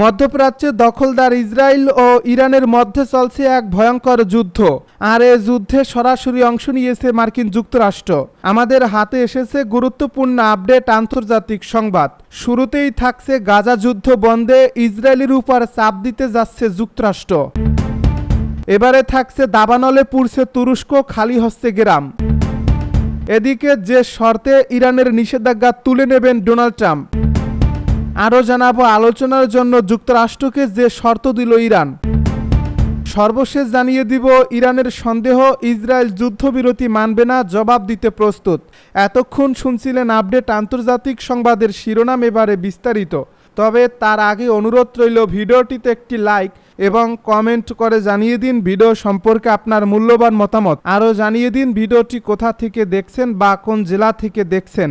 মধ্যপ্রাচ্যে দখলদার ইসরায়েল ও ইরানের মধ্যে চলছে এক ভয়ঙ্কর যুদ্ধ। আর এ যুদ্ধে সরাসরি অংশ নিয়েছে মার্কিন যুক্তরাষ্ট্র। আমাদের হাতে এসেছে গুরুত্বপূর্ণ আপডেট আন্তর্জাতিক সংবাদ। শুরুতেই থাকছে গাজা যুদ্ধ বন্ধে ইসরায়েলের উপর চাপ দিতে যাচ্ছে যুক্তরাষ্ট্র। এবারে থাকছে দাবানলে পুড়ছে তুরস্ক খালি হচ্ছে গ্রাম। এদিকে যে শর্তে ইরানের নিষেধাজ্ঞা তুলে নেবেন ডোনাল্ড ট্রাম্প আরও জানাব, আলোচনার জন্য যুক্তরাষ্ট্রকে যে শর্ত দিল ইরান। সর্বশেষ জানিয়ে দিব, ইরানের সন্দেহ, ইসরায়েল যুদ্ধবিরতি মানবে না, জবাব দিতে প্রস্তুত। এতক্ষণ শুনছিলেন আপডেট আন্তর্জাতিক সংবাদের শিরোনাম এবারে বিস্তারিত। তবে তার আগে অনুরোধ রইল, ভিডিওটিতে একটি লাইক এবং কমেন্ট করে জানিয়ে দিন ভিডিও সম্পর্কে আপনার মূল্যবান মতামত। আরও জানিয়ে দিন ভিডিওটি কোথা থেকে দেখছেন বা কোন জেলা থেকে দেখছেন।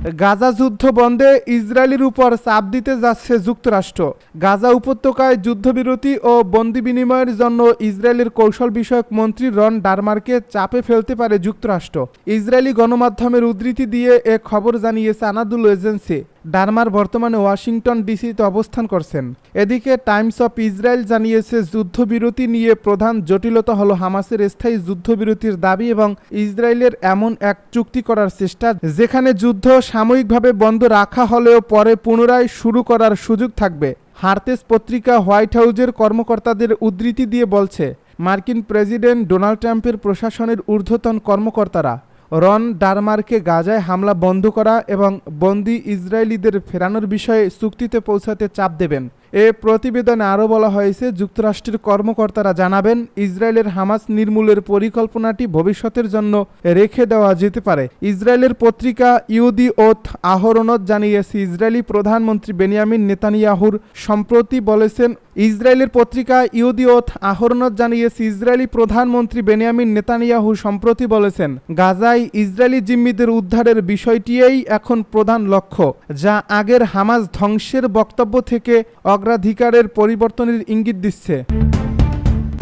গাজা যুদ্ধ বন্ধে ইসরায়েলের উপর চাপ দিতে যাচ্ছে যুক্তরাষ্ট্র। গাজা উপত্যকায় যুদ্ধবিরতি ও বন্দি বিনিময়ের জন্য ইসরায়েলের কৌশল বিষয়ক মন্ত্রী রন ডারমারকে চাপে ফেলতে পারে যুক্তরাষ্ট্র। ইসরায়েলি গণমাধ্যমের উদ্ধৃতি দিয়ে এ খবর জানিয়েছে আনাদুল এজেন্সি। ডারমার বর্তমানে ওয়াশিংটন ডিসিতে অবস্থান করছেন। এদিকে টাইমস অফ ইসরায়েল জানিয়েছে, যুদ্ধবিরতি নিয়ে প্রধান জটিলতা হলো হামাসের স্থায়ী যুদ্ধবিরতির দাবি এবং ইসরায়েলের এমন এক চুক্তি করার চেষ্টা, যেখানে যুদ্ধ সাময়িকভাবে বন্ধ রাখা হলেও পরে পুনরায় শুরু করার সুযোগ থাকবে। হার্তেস পত্রিকা হোয়াইট হাউজের কর্মকর্তাদের উদ্ধৃতি দিয়ে বলছে, মার্কিন প্রেসিডেন্ট ডোনাল্ড ট্রাম্পের প্রশাসনের ঊর্ধ্বতন কর্মকর্তারা রন ডারমারকে গাজায় হামলা বন্ধ করা এবং বন্দি ইসরায়েলিদের ফেরানোর বিষয়ে চুক্তিতে পৌঁছাতে চাপ দেবেন। এ প্রতিবেদনে আরও বলা হয়েছে, যুক্তরাষ্ট্রের কর্মকর্তারা জানাবেন, ইসরায়েলের হামাস নির্মূলের পরিকল্পনাটি ভবিষ্যতের জন্য রেখে দেওয়া যেতে পারে। ইসরায়েলের পত্রিকা ইউদি ওথ আহরণত জানিয়েছে, ইসরায়েলি প্রধানমন্ত্রী বেনিয়ামিন নেতানিয়াহুর সম্প্রতি বলেছেন, ইসরায়েলের পত্রিকা ইউদিওথ আহরণত জানিয়েছে, ইসরায়েলি প্রধানমন্ত্রী বেনিয়ামিন নেতানিয়াহু সম্প্রতি বলেছেন, গাজায় ইসরায়েলি জিম্মিদের উদ্ধারের বিষয়টিই এখন প্রধান লক্ষ্য, যা আগের হামাজ ধ্বংসের বক্তব্য থেকে অগ্রাধিকারের পরিবর্তনের ইঙ্গিত দিচ্ছে।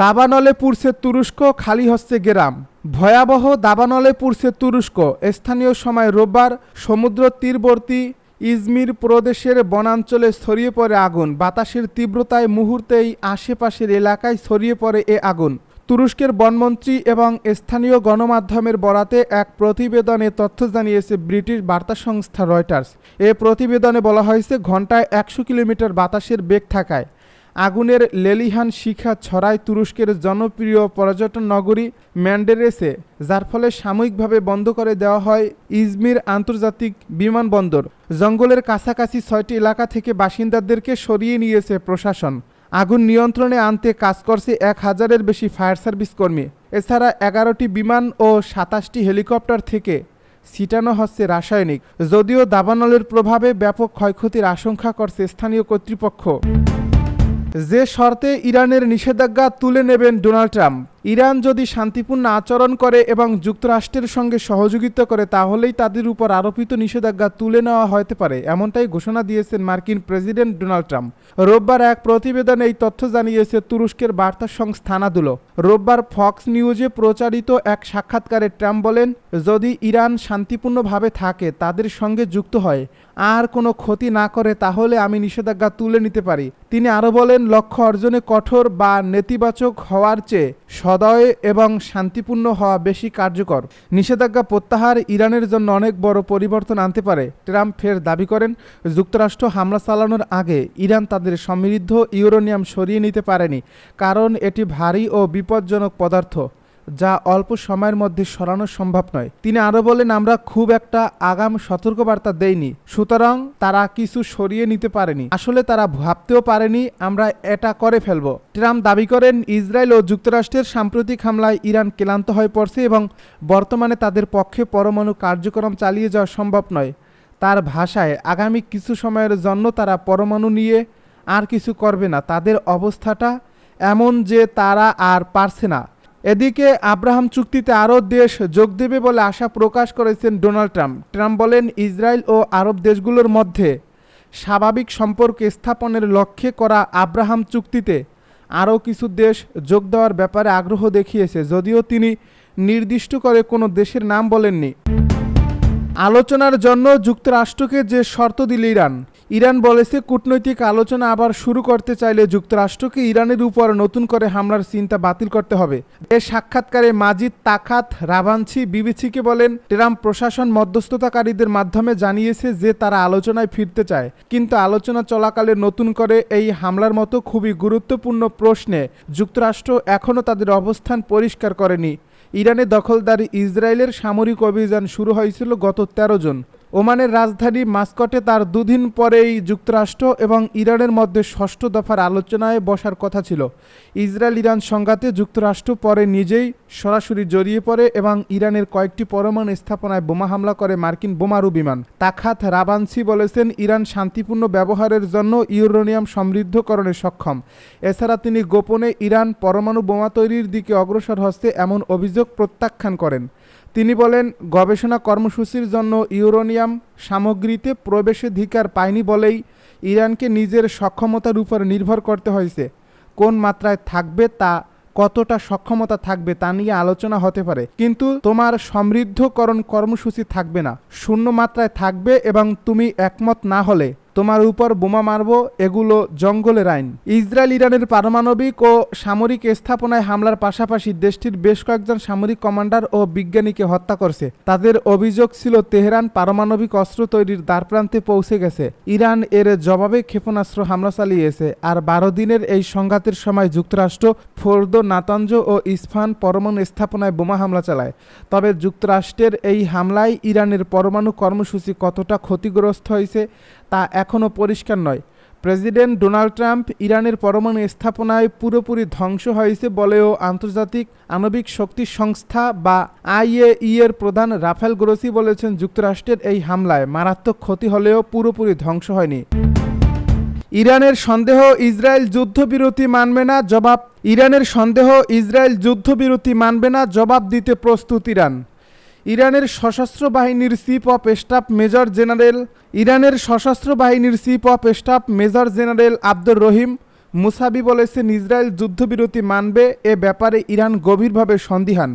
দাবানলে পুরছে তুরস্ক, খালি হচ্ছে গ্রাম। ভয়াবহ দাবানলে পুরছে তুরস্ক, স্থানীয় সময় রোববার সমুদ্র তীরবর্তী ইজমির প্রদেশের বনাঞ্চলে ছড়িয়ে পড়ে আগুন। বাতাসের তীব্রতায় মুহূর্তেই আশেপাশের এলাকায় ছড়িয়ে পড়ে এ আগুন। তুরস্কের বনমন্ত্রী এবং স্থানীয় গণমাধ্যমের বরাতে এক প্রতিবেদনে তথ্য জানিয়েছে ব্রিটিশ বার্তা সংস্থা রয়টার্স। এ প্রতিবেদনে বলা হয়েছে ঘন্টায় একশো কিলোমিটার বাতাসের বেগ থাকায় আগুনের লেলিহান শিখা ছড়ায় তুরস্কের জনপ্রিয় পর্যটন নগরী ম্যান্ডেরেসে, যার ফলে সাময়িকভাবে বন্ধ করে দেওয়া হয় ইজমির আন্তর্জাতিক বিমানবন্দর। জঙ্গলের কাছাকাছি ছয়টি এলাকা থেকে বাসিন্দাদেরকে সরিয়ে নিয়েছে প্রশাসন। আগুন নিয়ন্ত্রণে আনতে কাজ করছে এক হাজারের বেশি ফায়ার সার্ভিস কর্মী। এছাড়া এগারোটি বিমান ও সাতাশটি হেলিকপ্টার থেকে ছিটানো হচ্ছে রাসায়নিক। যদিও দাবানলের প্রভাবে ব্যাপক ক্ষয়ক্ষতির আশঙ্কা করছে স্থানীয় কর্তৃপক্ষ। যে শর্তে ইরানের নিষেধাজ্ঞা তুলে নেবেন ডোনাল্ড ট্রাম্প ইরান যদি শান্তিপূর্ণ আচরণ করে এবং যুক্তরাষ্ট্রের সঙ্গে সহযোগিতা করে, তাহলেই তাদের উপর আরোপিত নিষেধাজ্ঞা তুলে নেওয়া হতে পারে, এমনটাই ঘোষণা দিয়েছেন মার্কিন প্রেসিডেন্ট ডোনাল্ড ট্রাম্প। রোববার এক প্রতিবেদনে এই তথ্য জানিয়েছে তুরস্কের বার্তা সংস্থা আনাদুলো রোববার ফক্স নিউজে প্রচারিত এক সাক্ষাৎকারে ট্রাম্প বলেন, যদি ইরান শান্তিপূর্ণভাবে থাকে, তাদের সঙ্গে যুক্ত হয়। আর কোনো ক্ষতি না করে তাহলে আমি নিষেধাজ্ঞা তুলে নিতে পারি। তিনি আরও বলেন, লক্ষ্য অর্জনে কঠোর বা নেতিবাচক হওয়ার চেয়ে সদয় এবং শান্তিপূর্ণ হওয়া বেশি কার্যকর। নিষেধাজ্ঞা প্রত্যাহার ইরানের জন্য অনেক বড় পরিবর্তন আনতে পারে, ট্রাম্প ফের দাবি করেন, যুক্তরাষ্ট্র হামলা চালানোর আগে ইরান তাদের সমৃদ্ধ ইউরোনিয়াম সরিয়ে নিতে পারেনি, কারণ এটি ভারী ও বিপজ্জনক পদার্থ। যা অল্প সময়ের মধ্যে সরানো সম্ভব নয়। তিনি আরও বলেন, আমরা খুব একটা আগাম সতর্কবার্তা দেইনি, সুতরাং তারা কিছু সরিয়ে নিতে পারেনি। আসলে তারা ভাবতেও পারেনি, আমরা এটা করে ফেলব। ট্রাম্প দাবি করেন, ইসরায়েল ও যুক্তরাষ্ট্রের সাম্প্রতিক হামলায় ইরান ক্লান্ত হয়ে পড়ছে এবং বর্তমানে তাদের পক্ষে পরমাণু কার্যক্রম চালিয়ে যাওয়া সম্ভব নয়। তার ভাষায়, আগামী কিছু সময়ের জন্য তারা পরমাণু নিয়ে আর কিছু করবে না। তাদের অবস্থাটা এমন যে তারা আর পারছে না। এদিকে আব্রাহাম চুক্তিতে আরও দেশ যোগ দেবে বলে আশা প্রকাশ করেছেন ডোনাল্ড ট্রাম্প। ট্রাম্প বলেন, ইসরায়েল ও আরব দেশগুলোর মধ্যে স্বাভাবিক সম্পর্ক স্থাপনের লক্ষ্যে করা আব্রাহাম চুক্তিতে আরও কিছু দেশ যোগ দেওয়ার ব্যাপারে আগ্রহ দেখিয়েছে, যদিও তিনি নির্দিষ্ট করে কোনো দেশের নাম বলেননি। আলোচনার জন্য যুক্তরাষ্ট্রকে যে শর্ত দিল ইরান ইরান বলেছে কূটনৈতিক আলোচনা আবার শুরু করতে চাইলে যুক্তরাষ্ট্রকে ইরানের উপর নতুন করে হামলার চিন্তা বাতিল করতে হবে। এ সাক্ষাৎকারে মাজিদ তাকাত রাভানছি বিবিসিকে বলেন, ট্রাম্প প্রশাসন মধ্যস্থতাকারীদের মাধ্যমে জানিয়েছে যে তারা আলোচনায় ফিরতে চায়, কিন্তু আলোচনা চলাকালে নতুন করে এই হামলার মতো খুবই গুরুত্বপূর্ণ প্রশ্নে যুক্তরাষ্ট্র এখনও তাদের অবস্থান পরিষ্কার করেনি। ইরানে দখলদারি ইসরায়েলের সামরিক অভিযান শুরু হয়েছিল গত তেরো জন। ওমানের রাজধানী মাস্কটে তার দুদিন পরেই যুক্তরাষ্ট্র এবং ইরানের মধ্যে ষষ্ঠ দফার আলোচনায় বসার কথা ছিল। ইসরায়েল ইরান সংঘাতে যুক্তরাষ্ট্র পরে নিজেই সরাসরি জড়িয়ে পড়ে এবং ইরানের কয়েকটি পরমাণু স্থাপনায় বোমা হামলা করে মার্কিন বোমারু বিমান। তাখাত রাবানসি বলেছেন, ইরান শান্তিপূর্ণ ব্যবহারের জন্য ইউরেনিয়াম সমৃদ্ধকরণে সক্ষম। এছাড়া তিনি গোপনে ইরান পরমাণু বোমা তৈরির দিকে অগ্রসর হস্তে এমন অভিযোগ প্রত্যাখ্যান করেন। তিনি বলেন, গবেষণা কর্মসূচির জন্য ইউরেনিয়াম সামগ্রীতে প্রবেশাধিকার পায়নি বলেই ইরানকে নিজের সক্ষমতার উপর নির্ভর করতে হয়েছে। কোন মাত্রায় থাকবে তা, কতটা সক্ষমতা থাকবে তা নিয়ে আলোচনা হতে পারে। কিন্তু তোমার সমৃদ্ধকরণ কর্মসূচি থাকবে না। শূন্য মাত্রায় থাকবে এবং তুমি একমত না হলে তোমার উপর বোমা মারব, এগুলো জঙ্গলের আইন। ইসরায়েল, ইরানের পারমাণবিক ও সামরিক স্থাপনায় হামলার পাশাপাশি দেশটির বেশ কয়েকজন সামরিক কমান্ডার ও বিজ্ঞানীকে হত্যা করছে। তাদের অভিযোগ ছিল, তেহরান পারমাণবিক অস্ত্র তৈরির দ্বারপ্রান্তে পৌঁছে গেছে। ইরান এর জবাবে ক্ষেপণাস্ত্র হামলা চালিয়েছে, আর বারো দিনের এই সংঘাতের সময় যুক্তরাষ্ট্র, ফোর্দো নাতাঞ্জ ও ইস্ফান পরমাণু স্থাপনায় বোমা হামলা চালায়। তবে যুক্তরাষ্ট্রের এই হামলায় ইরানের পরমাণু কর্মসূচি কতটা ক্ষতিগ্রস্ত হয়েছে তা এখনও পরিষ্কার নয়। প্রেসিডেন্ট ডোনাল্ড ট্রাম্প ইরানের পরমাণু স্থাপনায় পুরোপুরি ধ্বংস হয়েছে বলেও আন্তর্জাতিক আণবিক শক্তি সংস্থা বা আইএই এর প্রধান রাফেল গ্রোসি বলেছেন যুক্তরাষ্ট্রের এই হামলায় মারাত্মক ক্ষতি হলেও পুরোপুরি ধ্বংস হয়নি। ইরানের সন্দেহ ইসরায়েল যুদ্ধবিরতি মানবে না জবাব ইরানের সন্দেহ ইসরায়েল যুদ্ধবিরতি মানবে না জবাব দিতে প্রস্তুত ইরান। ইরানের সশস্ত্র বাহিনীর chief of staff major general ইরানের সশস্ত্র বাহিনীর chief of staff major general Abdur Rahim, Musavi বলেছেন ইসরায়েল যুদ্ধবিরতি মানবে, এ ব্যাপারে ইরান গভীরভাবে সন্দিহান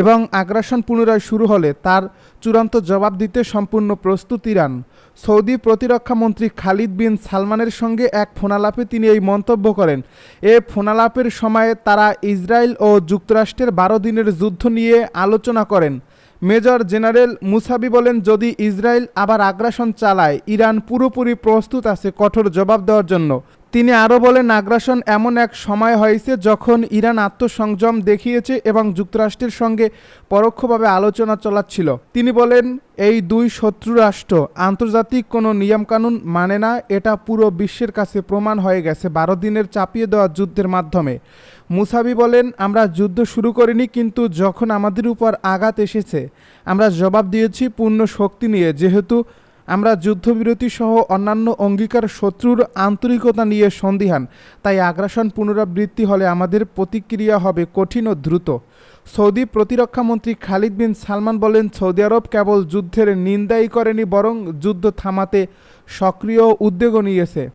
এবং আগ্রাসন পুনরায় শুরু হলে তার চূড়ান্ত জবাব দিতে সম্পূর্ণ প্রস্তুত ইরান। সৌদি প্রতিরক্ষা মন্ত্রী খালিদ বিন সালমানের সঙ্গে এক ফোনালাপে তিনি এই মন্তব্য করেন, এ ফোনালাপের সময়ে তারা ইসরায়েল ও যুক্তরাষ্ট্রের বারো দিনের যুদ্ধ নিয়ে আলোচনা করেন। মেজর জেনারেল মুসাবি বলেন, যদি ইসরায়েল আবার আগ্রাসন চালায়, ইরান পুরোপুরি প্রস্তুত আছে কঠোর জবাব দেওয়ার জন্য। তিনি আরও বলেন, আগ্রাসন এমন এক সময় হয়েছে যখন ইরান আত্মসংযম দেখিয়েছে এবং যুক্তরাষ্ট্রের সঙ্গে পরোক্ষভাবে আলোচনা চলাচ্ছিল। তিনি বলেন, এই দুই শত্রু রাষ্ট্র আন্তর্জাতিক কোনো নিয়মকানুন মানে না, এটা পুরো বিশ্বের কাছে প্রমাণ হয়ে গেছে বারো দিনের চাপিয়ে দেওয়া যুদ্ধের মাধ্যমে। মুসাবি বলেন, আমরা যুদ্ধ শুরু করিনি, কিন্তু যখন আমাদের উপর আঘাত এসেছে, আমরা জবাব দিয়েছি পূর্ণ শক্তি নিয়ে, যেহেতু আমরা যুদ্ধবিরতি সহ অন্যান্য অঙ্গীকার শত্রুর আন্তরিকতা নিয়ে সন্দিহান, তাই আগ্রাসন পুনরাবৃত্তি হলে আমাদের প্রতিক্রিয়া হবে কঠিন ও দ্রুত। সৌদি প্রতিরক্ষামন্ত্রী খালিদ বিন সালমান বলেন, সৌদি আরব কেবল যুদ্ধের নিন্দাই করেনি, বরং যুদ্ধ থামাতে সক্রিয় উদ্যোগও নিয়েছে।